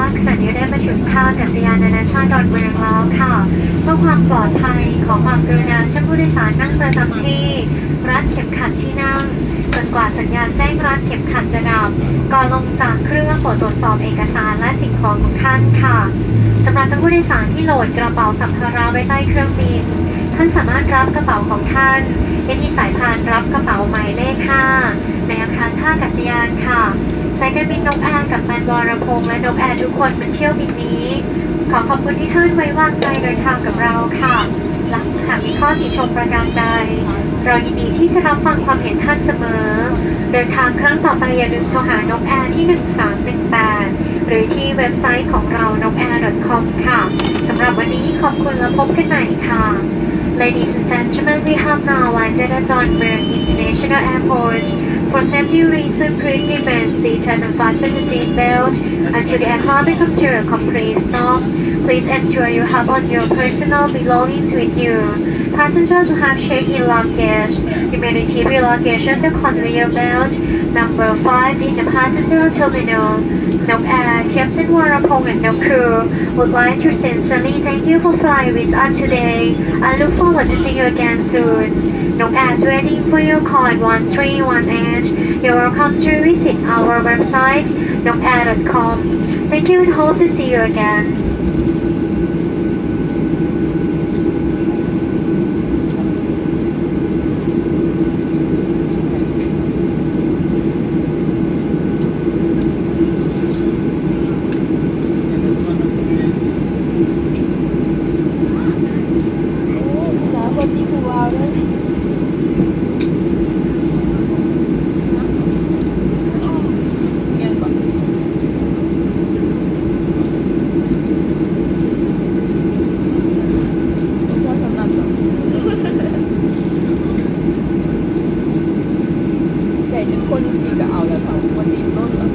ขับขี่ได้มาถึงท่าอากาศยานนานาชาติดอนเมืองแล้วค่ะเพื่อความปลอดภัยของความกรุณาท่านผู้โดยสารนั่งประจำที่ รัดเข็มขัดที่นั่งจนกว่าสัญญาณแจ้งรัดเข็มขัดจะดับก่อนลงจากเครื่องโปรดตรวจสอบเอกสารและสิ่งของของท่านค่ะสำหรับท่านผู้โดยสารที่โหลดกระเป๋าสัมภาระไว้ใต้เครื่องบิน ท่านสามารถรับกระเป๋าของท่านได้ที่สายพานรับกระเป๋าหมายเลข 5 ในอาคารท่าอากาศยานค่ะ สายการบินนกแอร์กับตันวรพงษ์และนกแอร์ทุกคนบนเที่ยวบินนี้ ขอขอบคุณที่ท่านไว้วางใจเดินทางกับเราค่ะและหากมีข้อติชมประการใด เรายินดีที่จะรับฟังความเห็นท่านเสมอ เดินทางครั้งต่อไปอย่าลืมโทรหานกแอร์ที่ 1318 หรือที่เว็บไซต์ของเรา n o k a i r c o m ค่ะสำหรับวันนี้ขอบคุณและพบกันใหม่ค่ะ Ladies and gentlemen, we have now landed at John Muir International Airport. For safety reasons, please remain seated and fasten the seat belt until the aircraft to a complete stop. Please ensure you have all your personal belongings with you. Passengers who have checked-in luggage, you may retrieve your luggage at the conveyor belt number 5 in the passenger terminal. Nok Air, Captain Warapong and Nok Crew would like to sincerely thank you for flying with us today I look forward to see you again soon. Nok Air is waiting for your call at 1318. You're welcome to visit our website nokair.com. Thank you and hope to see you again. je kon dus weer de avond alvast wat din rot dan